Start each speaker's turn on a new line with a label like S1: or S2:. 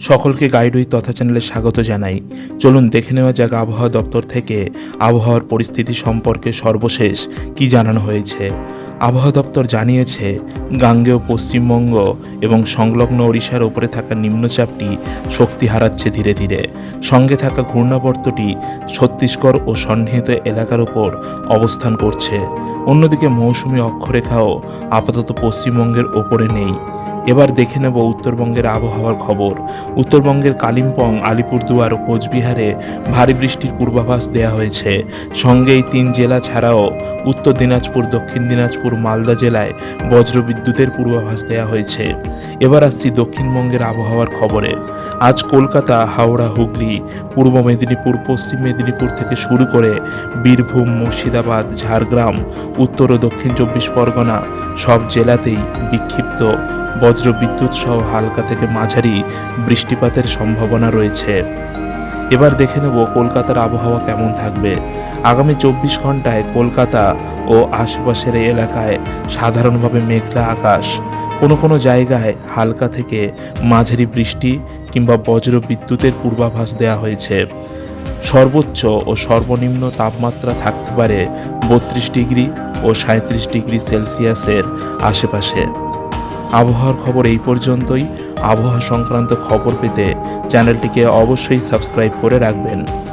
S1: সকলকে গাইডুই তথা চ্যানেলে স্বাগত জানাই। চলুন দেখে নেওয়া যাক আবহাওয়া দপ্তর থেকে আবহাওয়ার পরিস্থিতি সম্পর্কে সর্বশেষ কি জানানো হয়েছে। আবহাওয়া দপ্তর জানিয়েছে গাঙ্গেয় পশ্চিমবঙ্গ এবং সংলগ্ন ওড়িশার ওপরে থাকা নিম্নচাপটি শক্তি হারাচ্ছে ধীরে ধীরে। সঙ্গে থাকা ঘূর্ণাবর্তটি ছত্তিশগড় ও সন্নিহিত এলাকার উপর অবস্থান করছে। অন্যদিকে মৌসুমী অক্ষরেখাও আপাতত পশ্চিমবঙ্গের ওপরে নেই। এবার দেখে নেব উত্তরবঙ্গের আবহাওয়ার খবর। উত্তরবঙ্গের কালিম্পং, আলিপুরদুয়ার ও কোচবিহারে ভারী বৃষ্টির পূর্বাভাস দেওয়া হয়েছে। সঙ্গে এই তিন জেলা ছাড়াও উত্তর দিনাজপুর, দক্ষিণ দিনাজপুর, মালদা জেলায় বজ্রবিদ্যুতের পূর্বাভাস দেওয়া হয়েছে। এবার আসছি দক্ষিণবঙ্গের আবহাওয়ার খবরে। আজ কলকাতা, হাওড়া, হুগলি, পূর্ব মেদিনীপুর, পশ্চিম মেদিনীপুর থেকে শুরু করে বীরভূম, মুর্শিদাবাদ, ঝাড়গ্রাম, উত্তর ও দক্ষিণ চব্বিশ পরগনা সব জেলাতেই বিক্ষিপ্ত বজ্র বিদ্যুৎ সহ হালকা থেকে মাঝারি বৃষ্টিপাতের সম্ভাবনা রয়েছে। এবার দেখে নেব কলকাতার আবহাওয়া কেমন থাকবে। আগামী চব্বিশ ঘন্টায় কলকাতা ও আশেপাশের এলাকায় সাধারণভাবে মেঘলা আকাশ। কোনো কোনো জায়গায় হালকা থেকে মাঝারি বৃষ্টি কিংবা বজ্র বিদ্যুতের পূর্বাভাস দেওয়া হয়েছে। সর্বোচ্চ ও সর্বনিম্ন তাপমাত্রা থাকতে পারে বত্রিশ ডিগ্রি ও সাঁত্রিশ ডিগ্রি সেলসিয়াসের আশেপাশে। আবহাওয়ার খবর এই পর্যন্তই। আবহাওয়া সংক্রান্ত খবর পেতে চ্যানেলটিকে অবশ্যই সাবস্ক্রাইব করে রাখবেন।